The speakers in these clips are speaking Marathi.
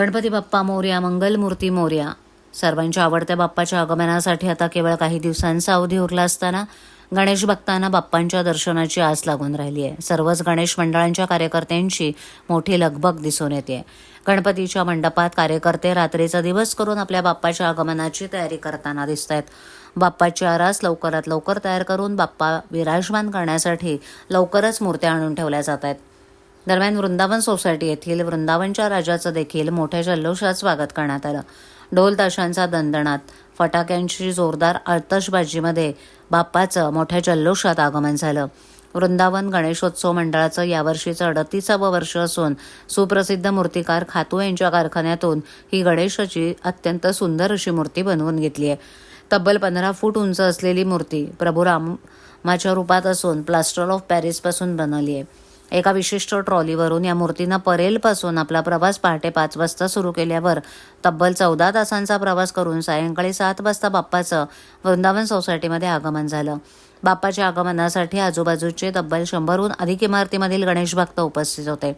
गणपती बाप्पा मोर्या मंगलमूर्ती मोर्या. सर्वांच्या आवडत्या बाप्पाच्या आगमनासाठी आता केवळ काही दिवसांचा अवधी उरला असताना गणेश भक्तांना बाप्पांच्या दर्शनाची आस लागून राहिली आहे. सर्वच गणेश मंडळांच्या कार्यकर्त्यांची मोठी लगबग दिसून येते. गणपतीच्या मंडपात कार्यकर्ते रात्रीचा दिवस करून आपल्या बाप्पाच्या आगमनाची तयारी करताना दिसत आहेत बाप्पाची आरास लवकरात लवकर तयार करून बाप्पा विराजमान करण्यासाठी लवकरच मूर्त्या आणून ठेवल्या जात आहेत दरम्यान वृंदावन सोसायटी येथील वृंदावनच्या राजाचं देखील मोठ्या जल्लोषात स्वागत करण्यात आलं. ढोल ताशांचा दणदणात फटाक्यांची जोरदार आतषबाजीमध्ये बाप्पाचं मोठ्या जल्लोषात आगमन झालं. वृंदावन गणेशोत्सव मंडळाचं यावर्षीचं अडतीसावं वर्ष असून सुप्रसिद्ध मूर्तिकार खातू यांच्या कारखान्यातून ही गणेशाची अत्यंत सुंदर अशी मूर्ती बनवून घेतली आहे. तब्बल पंधरा फूट उंच असलेली मूर्ती प्रभू रामाच्या रूपात असून प्लास्टर ऑफ पॅरिसपासून बनवली आहे. एका विशिष्ट ट्रॉलीवरून या मूर्तीनं परेलपासून आपला प्रवास पहाटे पाच वाजता सुरू केल्यावर तब्बल चौदा तासांचा प्रवास करून सायंकाळी सात वाजता बाप्पाचं वृंदावन सोसायटीमध्ये आगमन झालं. बाप्पाच्या आगमनासाठी आजूबाजूचे तब्बल शंभरहून अधिक इमारतीमधील गणेश भक्त उपस्थित होते.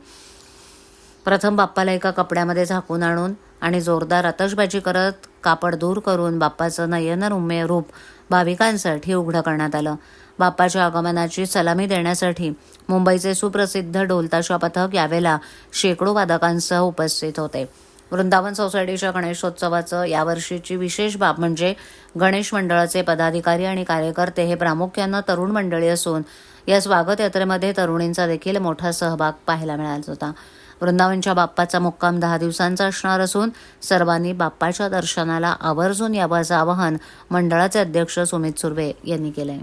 प्रथम बाप्पाला एका कपड्यामध्ये झाकून आणून आणि जोरदार आतषबाजी करत कापड दूर करून बाप्पाचं नयनरम्य रूप भाविकांसाठी उघडं करण्यात आलं. बाप्पाच्या आगमनाची सलामी देण्यासाठी मुंबईचे सुप्रसिद्ध ढोलताशा पथक यावेळेला शेकडो वादकांसह उपस्थित होते. वृंदावन सोसायटीच्या गणेशोत्सवाचं यावर्षीची विशेष बाब म्हणजे गणेश मंडळाचे पदाधिकारी आणि कार्यकर्ते हे प्रामुख्यानं तरुण मंडळी असून या स्वागत यात्रेमध्ये तरुणींचा देखील मोठा सहभाग पाहायला मिळाला होता. वृंदावनच्या बाप्पाचा मुक्काम दहा दिवसांचा असणार असून सर्वांनी बाप्पाच्या दर्शनाला आवर्जून यावाचं आवाहन मंडळाचे अध्यक्ष सुमित सुर्वे यांनी केलं आहे